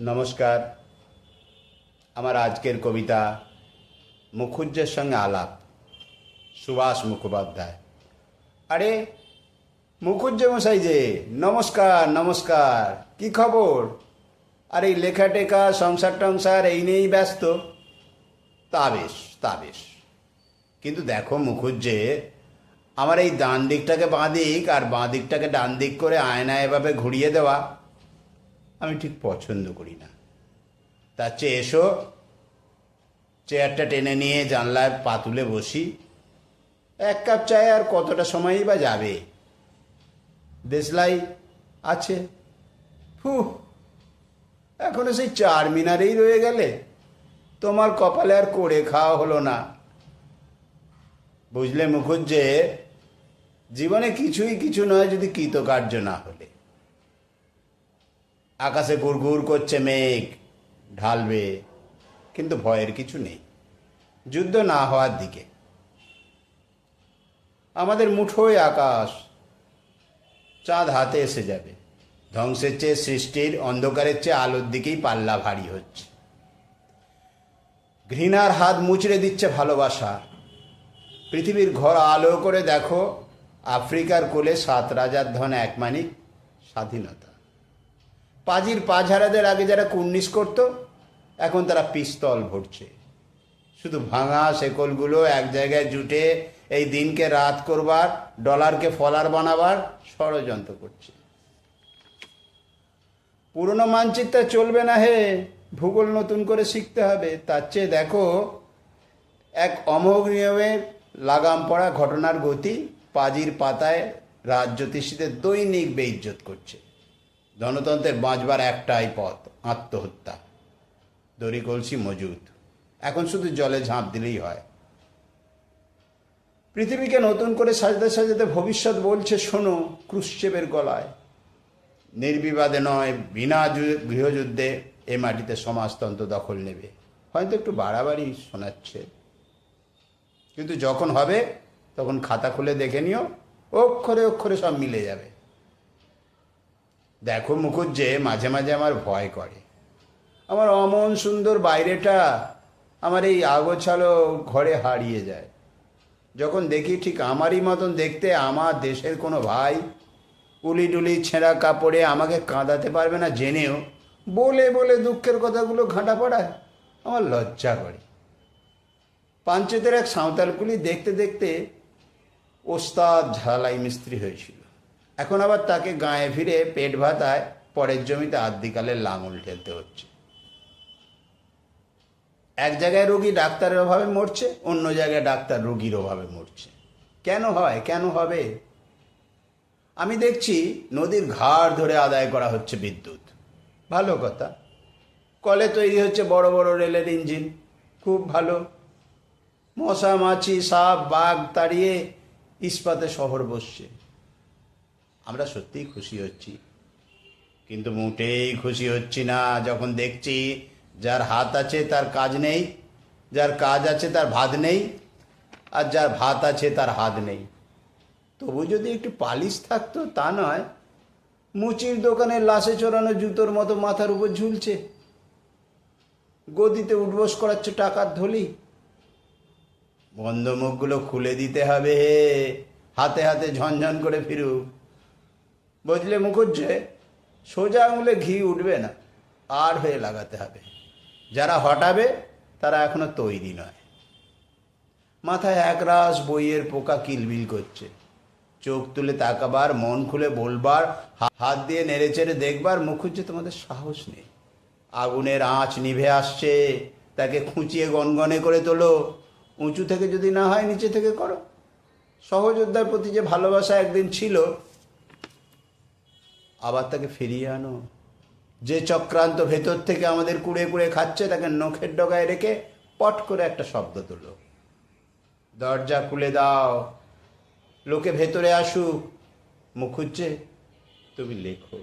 নমস্কার। আমার আজকের কবিতা মুখুজ্জের সঙ্গে আলাপ। সুভাষ মুখোপাধ্যায়। আরে মুখুজ্জে মশাই যে, নমস্কার নমস্কার। কি খবর? আর, এই লেখা টেখা সংসার টংসার, এই নিয়েই ব্যস্ত। তা বেশ তা বেশ। কিন্তু দেখো মুখুজ্জে, আমার এই ডান দিকটাকে বাঁ দিক আর বাঁ দিকটাকে ডান দিক করে আয়না এভাবে ঘুরিয়ে দেওয়া আমি ঠিক পছন্দ করি না। তার চেয়ে এসো, চেয়ারটা টেনে নিয়ে জানলায় পা তুলে বসি। এক কাপ চায় আর কতটা সময়ই বা যাবে? দেশলাই আছে। ফু এখনও সেই চার মিনারেই রয়ে গেলে। তোমার কপালে আর করে খাওয়া হলো না। বুঝলে মুখুজ্জে, জীবনে কিছুই কিছু নয় যদি কৃতকার্য না হলে। আকাশে গুড়গুড় করছে মেঘ, ঢালবে, কিন্তু ভয়ের কিছু নেই। যুদ্ধ না হওয়ার দিকে। আমাদের মুঠোয় আকাশ, চাঁদ হাতে এসে যাবে। ধ্বংসের চেয়ে সৃষ্টির অন্ধকারের চেয়ে আলোর দিকেই পাল্লা ভারী হচ্ছে। ঘৃণার হাত মুচড়ে দিচ্ছে ভালোবাসা। পৃথিবীর ঘর আলো করে দেখো, আফ্রিকার কোলে সাত রাজার ধন এক মানিক স্বাধীনতা। পাজির পাঝারাদের আগে যারা কুর্নিশ করত, এখন তারা পিস্তল ভরছে। শুধু ভাঙা শেকলগুলো এক জায়গায় জুটে এই দিনকে রাত করবার, ডলারকে ফলার বানাবার ষড়যন্ত্র করছে। পুরনো মানচিত্র চলবে না হে, ভূগোল নতুন করে শিখতে হবে। তার চেয়ে দেখো, এক অমোঘ নিয়মের লাগাম পড়া ঘটনার গতি পাজির পাতায় রাজ জ্যোতিষীদের দৈনিক বেইজ্জত করছে। গণতন্ত্রের বাঁচবার একটাই পথ, আত্মহত্যা। দড়ি কলসি মজুদ এখন শুধু জলে ঝাঁপ দিলেই হয়। পৃথিবীকে নতুন করে সাজাতে সাজাতে ভবিষ্যৎ বলছে, শোনো, ক্রুশ্চেপের গলায়। নির্বিবাদে নয়, বিনা গৃহযুদ্ধে এ মাটিতে সমাজতন্ত্র দখল নেবে। হয়তো একটু বাড়াবাড়ি শোনাচ্ছে। কিন্তু যখন হবে, তখন খাতা খুলে দেখে নিও, অক্ষরে অক্ষরে সব মিলে যাবে। দেখো মুখুজ্জে মাঝে মাঝে আমার ভয় করে। আমার অমন সুন্দর বাইরেটা আমার এই আগোছালো ঘরে হারিয়ে যায়। যখন দেখি ঠিক আমারই মতন দেখতে আমার দেশের কোনো ভাই উলি টুলি ছেঁড়া কাপড়ে আমাকে কাঁদাতে পারবে না জেনেও বলে বলে দুঃখের কথাগুলো ঘাঁটা পড়ায়। আমার লজ্জা করে। পাঞ্চেতের এক সাঁওতালকুলি দেখতে দেখতে ওস্তাদ ঝালাই মিস্ত্রি হয়েছিল। এখন আবার তাকে গায়ে ফিরে পেট ভাতায় পরের জমিতে আদ্যিকালে লাঙল ঠেলতে হচ্ছে। এক জায়গায় রোগী ডাক্তারের অভাবে মরছে, অন্য জায়গায় ডাক্তার রোগীর অভাবে মরছে। কেন হয়? কেন হবে? আমি দেখছি নদীর ঘাড় ধরে আদায় করা হচ্ছে বিদ্যুৎ। ভালো কথা। কলে তৈরি হচ্ছে বড় বড় রেলের ইঞ্জিন। খুব ভালো। মশা, মাছি, সাপ, বাঘ তাড়িয়ে ইস্পাতে শহর বসছে। আমরা সত্যিই খুশি হচ্ছি। কিন্তু মোটেই খুশি হচ্ছি না, যখন দেখছি যার হাত আছে তার কাজ নেই, যার কাজ আছে তার ভাত নেই, আর যার ভাত আছে তার হাত নেই। তবু যদি একটু পালিশ থাকতো তা নয়, মুচির দোকানে লাশে চড়ানো জুতোর মতো মাথার উপর ঝুলছে। গদিতে উঠবোস করাচ্ছে টাকার ধলি। বন্ধ মুখগুলো খুলে দিতে হবে, হাতে হাতে ঝনঝন করে ফিরুক। বুঝলে মুখুজ্জে, সোজা আঙুলে ঘি উঠবে না। আর হয়ে লাগাতে হবে। যারা হটাবে, তারা এখনও তৈরি নয়। মাথায় একরাশ বইয়ের পোকা কিলবিল করছে। চোখ তুলে তাকাবার, মন খুলে বলবার, হাত দিয়ে নেড়েচেড়ে দেখবার মুখুজ্জে তোমাদের সাহস নেই। আগুনের আঁচ নিভে আসছে, তাকে খুঁচিয়ে গনগনে করে তোলো। উঁচু থেকে যদি না হয়, নিচে থেকে করো। সহযোদ্ধার প্রতি যে ভালোবাসা একদিন ছিল আবার তাকে ফিরিয়ে আনো। যে চক্রান্ত ভেতর থেকে আমাদের কুড়ে কুড়ে খাচ্ছে, তাকে নখের ডগায় রেখে পট করে একটা শব্দ তোলো। দরজা খুলে দাও। লোকে ভেতরে আসুক। মুখুজ্জে তুমি লেখো।